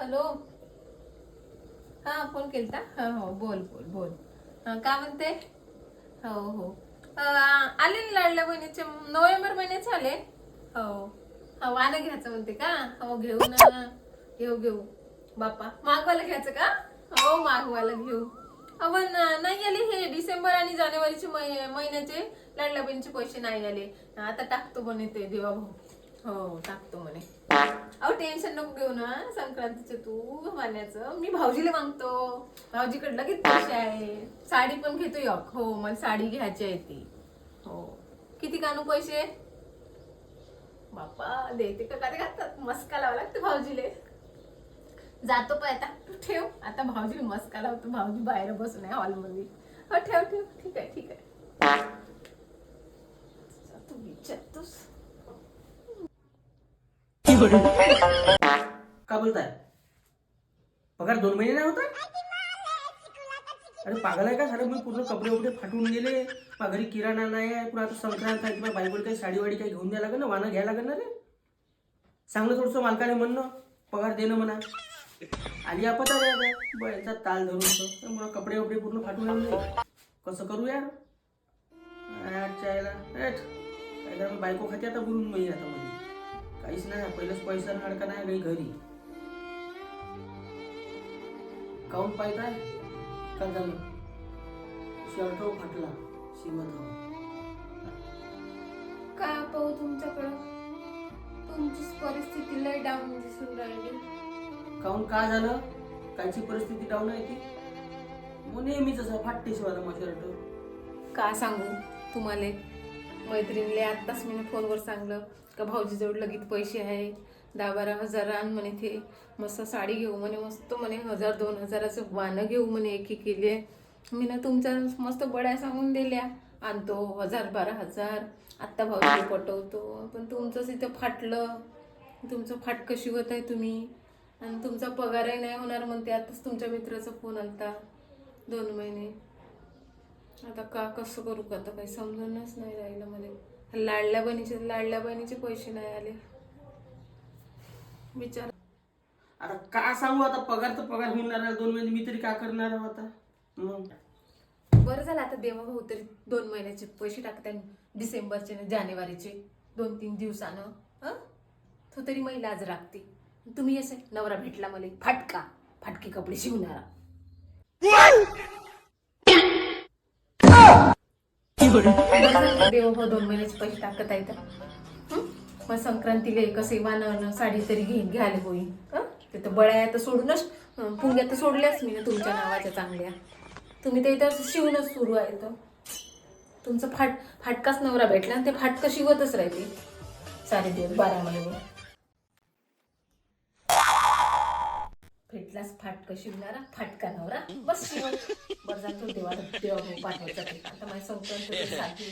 Hello. हा phone केलता? हां हो बोल बोल बोल. हां का म्हणते? हो हो. आले ना लाडल्या बहिणीचे नोव्हेंबर महिन्याचे आले हो. हो वानं घ्यायचं म्हणते का? हो घेऊ ना. घेऊ घेऊ. बापा मागवायला घ्यायचं का? हो मागवायला घेऊ. पण नाही आले हे डिसेंबर आणि जानेवारीचे महिन्याचे. लाडल्या बहिणीचे पैसे नाही आले. आता टाकतो म्हणे ते देवा भाऊ हो टाकतो म्हणे. अहो टेन्शन नको घेऊ ना. संक्रांतीचे तू मान्याचं. मी भाऊजीला मागतो. भाऊजीकडे लगेच पैसे आहे. साडी पण घेतो एक हो मला साडी घ्यायची आहे ती. हो. किती कानू पैसे? बाप्पा देते का काय घालतात? मस्का लावा लागते भाऊजीले. जातो पाय आता. तू ठेव. आता भाऊजी मस्का लावतो. भाऊजी बाहेर बसून आहे हॉलमध्ये. हो ठेव ठेव. ठीक आहे ठीक आहे. तू विचारतोस. का बोलताय? पगार दोन महिने नाही होता अरे पागल आहे का? सारे मी पूर्ण कपडे वपडे फाटून गेले. मग घरी किराणा नाही आहे. पुन्हा आता संक्रांत आहे. किंवा बायकोला काही साडी वाडी काही घेऊन द्यायला लागेल ना? वाना घ्यायला लागेल ना रे? चांगलं थोडंसं मालकाने म्हणणं. पगार देणं म्हणा. आली आपत आहे आता. बळचा ताल धरून तर मला कपडे वपडे पूर्ण फाटून आणले कसं करू यार? चायला याला काय बायको खाते आता बोलून मी आता म्हणजे काहीच नाही पहिलेच पैसा हडका नाही काही घरी? काऊन पाहताय का झालं? शर्ट फाटला शिवत हो. का पाहू तुमच्याकडं? तुमचीच परिस्थिती लय डाऊन दिसून राहिली. काऊन का झालं? कायची परिस्थिती डाऊन आहे ती. मग नेहमीच असं फाटते शिवाला मग शर्ट. का सांगू तुम्हाला? मैत्रिणीले आत्ताच मी फोनवर सांगलं का भाऊजीजवळ लगेच पैसे आहे दहा बारा हजार आण म्हणे ते मस्त साडी घेऊ म्हणे मस्त म्हणे हजार दोन हजाराचं वानं घेऊ म्हणे एक एक केले मी ना तुमच्या मस्त बड्या सांगून दिल्या आणतो हजार बारा हजार आत्ता भाऊजी पटवतो पण तुमचंच इथं फाटलं तुमचं फाटकं शिवत आहे तुम्ही? आणि तुमचा पगारही नाही होणार म्हणते आताच तुमच्या मित्राचा फोन आलता दोन महिने. आता का कसं करू का? आता काही समजूनच नाही राहिलं मला. लाडल्या बहिणीचे लाडल्या बहिणीचे पैसे नाही आले. विचार. आता का सांगू? आता पगार तर पगार होणार आहे दोन महिने मी तरी का करणार आता? मग? बरं झालं आता देवा भाऊ तरी दोन महिन्याचे पैसे टाकते डिसेंबरचे आणि जानेवारीचे दोन तीन दिवसानं हं? तो तरी महिला आज राखते. तुम्ही असे नवरा भेटला मला फाटका. फाटके कपडे शिवणारा. देव भाऊ दोन महिन्याचे पैसे टाकत आहे तर मग संक्रांतीला कसे वानं साडी तरी घेईन घ्यायला होईल ते तर बळ्या तर सोडूनच पुंग्या तर सोडल्याच मी ना तुमच्या नावाच्या चांगल्या. तुम्ही ते इथं शिवणच सुरू आहे तर तुमचं फाट फाटकाच नवरा भेटला आणि ते फाटकं शिवतच राहते सारे दिवस बारा महिने घेतलास फाटक शिवणारा फाटका नवरा बस शिवण. बरं जातो देवाला देवा भाऊ पाठवायचा ते. आता माझ्या संक्रांत सारखी